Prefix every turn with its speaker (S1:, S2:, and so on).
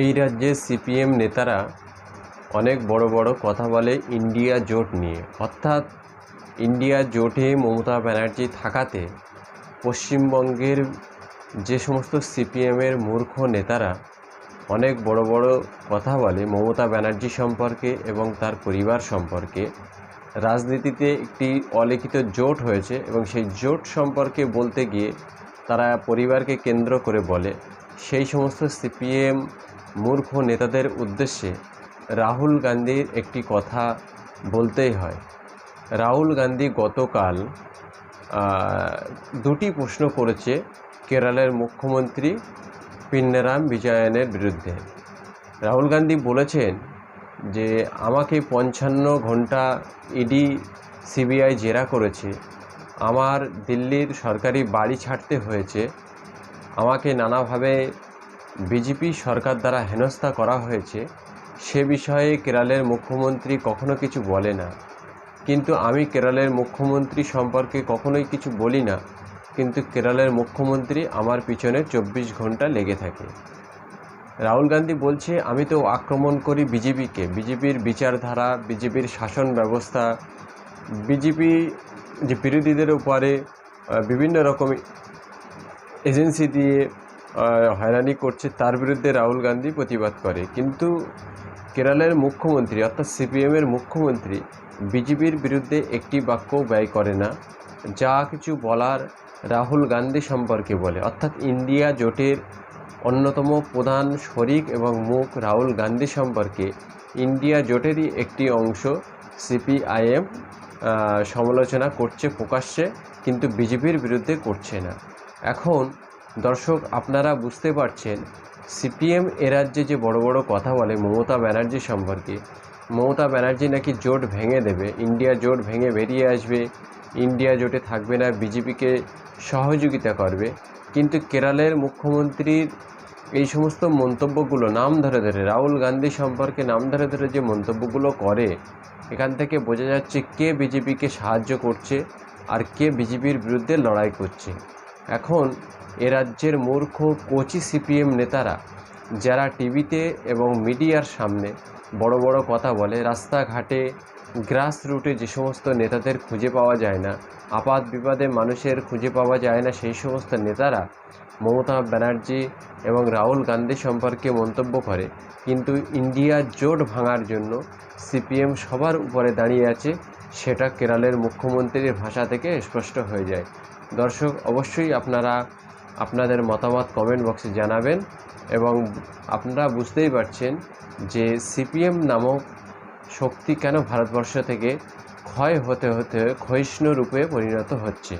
S1: এই রাজ্যে সিপিএম নেতারা অনেক বড় বড় কথা বলে ইন্ডিয়া জোট নিয়ে। অর্থাৎ ইন্ডিয়া জোটে মমতা ব্যানার্জি থাকাতে পশ্চিমবঙ্গের যে সমস্ত সিপিএমের মূর্খ নেতারা অনেক বড় বড় কথা বলে মমতা ব্যানার্জি সম্পর্কে এবং তার পরিবার সম্পর্কে। রাজনীতিতে একটি অলিখিত জোট হয়েছে এবং সেই জোট সম্পর্কে বলতে গিয়ে তারা পরিবারকে কেন্দ্র করে বলে। সেই সমস্ত সিপিএম মূর্খ নেতাদের উদ্দেশ্যে রাহুল গান্ধীর একটি কথা বলতেই হয়। রাহুল গান্ধী গতকাল দুটি প্রশ্ন করেছে কেরালের মুখ্যমন্ত্রী পিন্নারাম বিজয়নের বিরুদ্ধে। রাহুল গান্ধী বলেছেন যে, আমাকে পঞ্চান্ন ঘণ্টা ইডি, সিবিআই জেরা করেছে। আমার দিল্লির সরকারি বাড়ি ছাড়তে হয়েছে। আমাকে নানাভাবে বিজেপি সরকার দ্বারা হেনস্থা করা হয়েছে, সে বিষয়ে কেরালের মুখ্যমন্ত্রী কখনো কিছু বলে না। কিন্তু আমি কেরালের মুখ্যমন্ত্রী সম্পর্কে কখনোই কিছু বলি না, কিন্তু কেরালের মুখ্যমন্ত্রী আমার পিছনে চব্বিশ ঘণ্টা লেগে থাকে। রাহুল গান্ধী বলছে, আমি তো আক্রমণ করি বিজেপিকে। বিজেপির বিচারধারা, বিজেপির শাসন ব্যবস্থা, বিজেপি যে বিরোধীদের উপরে বিভিন্ন রকম এজেন্সি দিয়ে হয়রানি করছে, তার বিরুদ্ধে রাহুল গান্ধী প্রতিবাদ করে। কিন্তু কেরালের মুখ্যমন্ত্রী, অর্থাৎ সিপিএমের মুখ্যমন্ত্রী, বিজেপির বিরুদ্ধে একটি বাক্য ব্যয় করে না। যা কিছু বলার রাহুল গান্ধী সম্পর্কে বলে। অর্থাৎ ইন্ডিয়া জোটের অন্যতম প্রধান শরিক এবং মুখ রাহুল গান্ধী সম্পর্কে ইন্ডিয়া জোটেরই একটি অংশ সিপিআইএম সমালোচনা করছে, প্রকাশ্যে, কিন্তু বিজেপির বিরুদ্ধে করছে না। এখন দর্শক, আপনারা বুঝতে পারছেন, সিপিএম এ রাজ্যে যে বড় বড় কথা বলে মমতা ব্যানার্জি সম্পর্কে, মমতা ব্যানার্জি নাকি জোট ভেঙে দেবে, ইন্ডিয়া জোট ভেঙে বেরিয়ে আসবে, ইন্ডিয়া জোটে থাকবে না, বিজেপিকে সহযোগিতা করবে। কিন্তু কেরালের মুখ্যমন্ত্রীর এই সমস্ত মন্তব্যগুলো নাম ধরে ধরে, রাহুল গান্ধী সম্পর্কে নাম ধরে ধরে যে মন্তব্যগুলো করে, এখান থেকে বোঝা যাচ্ছে কে বিজেপিকে সাহায্য করছে আর কে বিজেপির বিরুদ্ধে লড়াই করছে। এখন এ রাজ্যের মূর্খ কোচি সিপিএম নেতারা, যারা টিভিতে এবং মিডিয়ার সামনে বড় বড় কথা বলে, রাস্তাঘাটে গ্রাস রুটে যে সমস্ত নেতাদের খুঁজে পাওয়া যায় না, আপাত বিপদে মানুষের খুঁজে পাওয়া যায় না, সেই সমস্ত নেতারা মমতা ব্যানার্জি এবং রাহুল গান্ধী সম্পর্কে মন্তব্য করে। কিন্তু ইন্ডিয়া জোট ভাঙার জন্য সিপিএম সবার উপরে দাঁড়িয়ে আছে, সেটা কেরালের মুখ্যমন্ত্রীর ভাষা থেকে স্পষ্ট হয়ে যায়। দর্শক, অবশ্যই আপনারা আপনাদের মতামত কমেন্ট বক্সে জানাবেন এবং আপনারা বুঝতেই পারছেন যে সিপিএম নামক শক্তি কেন ভারতবর্ষ থেকে ক্ষয় হতে হতে ক্ষয়িষ্ণু রূপে পরিণত হচ্ছে।